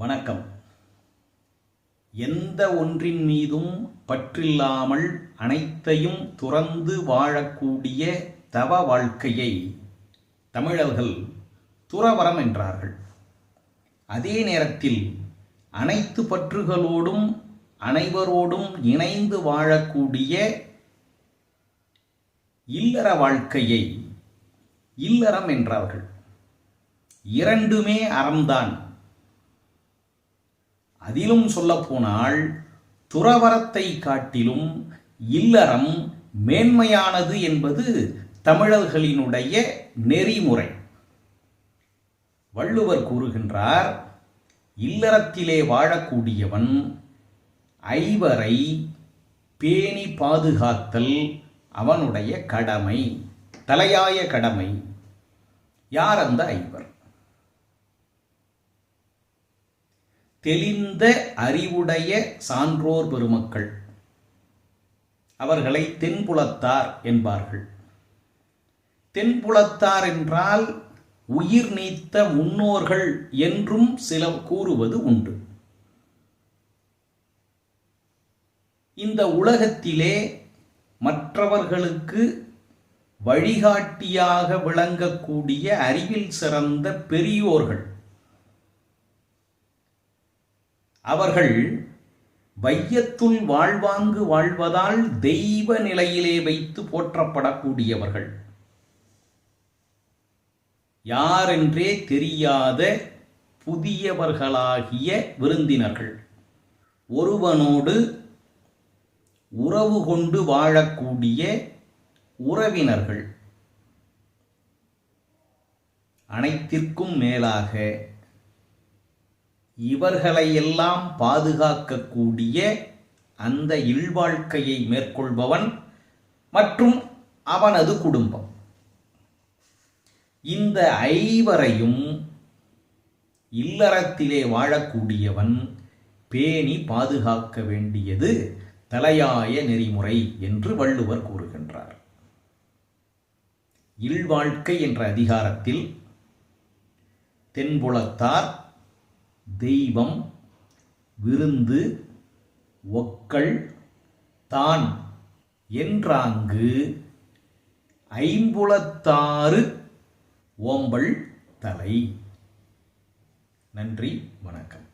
வணக்கம். எந்த ஒன்றின் மீதும் பற்றில்லாமல் அனைத்தையும் துறந்து வாழக்கூடிய தவ வாழ்க்கையை தமிழர்கள் துறவரம் என்றார்கள். அதே நேரத்தில் அனைத்து பற்றுகளோடும் அனைவரோடும் இணைந்து வாழக்கூடிய இல்லற வாழ்க்கையை இல்லறம் என்றார்கள். இரண்டுமே அறம்தான். அதிலும் சொல்லப்போனால் துறவரத்தை காட்டிலும் இல்லறம் மேன்மையானது என்பது தமிழர்களினுடைய நெறிமுறை. வள்ளுவர் கூறுகின்றார் இல்லறத்திலே வாழக்கூடியவன் ஐவரை பேணி பாதுகாத்தல் அவனுடைய கடமை தலையாய கடமை. யார் அந்த ஐவர்? தெளிந்த அறிவுடைய சான்றோர் பெருமக்கள். அவர்களை தென்புலத்தார் என்பார்கள். தென்புலத்தார் என்றால் உயிர் நீத்த முன்னோர்கள் என்றும் சில கூறுவது உண்டு. இந்த உலகத்திலே மற்றவர்களுக்கு வழிகாட்டியாக விளங்கக்கூடிய அறிவில் சிறந்த பெரியோர்கள் அவர்கள் வையத்துள் வாழ்வாங்கு வாழ்வதால் தெய்வ நிலையிலே வைத்து போற்றப்படக்கூடியவர்கள். யாரென்றே தெரியாத புதியவர்களாகிய விருந்தினர்கள். ஒருவனோடு உறவு கொண்டு வாழக்கூடிய உறவினர்கள். அனைத்திற்கும் மேலாக இவர்களையெல்லாம் பாதுகாக்கக்கூடிய அந்த இல்வாழ்க்கையை மேற்கொள்பவன் மற்றும் அவனது குடும்பம். இந்த ஐவரையும் இல்லறத்திலே வாழக்கூடியவன் பேணி பாதுகாக்க வேண்டியது தலையாய நெறிமுறை என்று வள்ளுவர் கூறுகின்றார். இல்வாழ்க்கை என்ற அதிகாரத்தில் தென்புலத்தார் தெய்வம் விருந்து ஒக்கள் தான் என்றாங்கு ஐம்புலத்தாறு ஓம்பல் தலை. நன்றி வணக்கம்.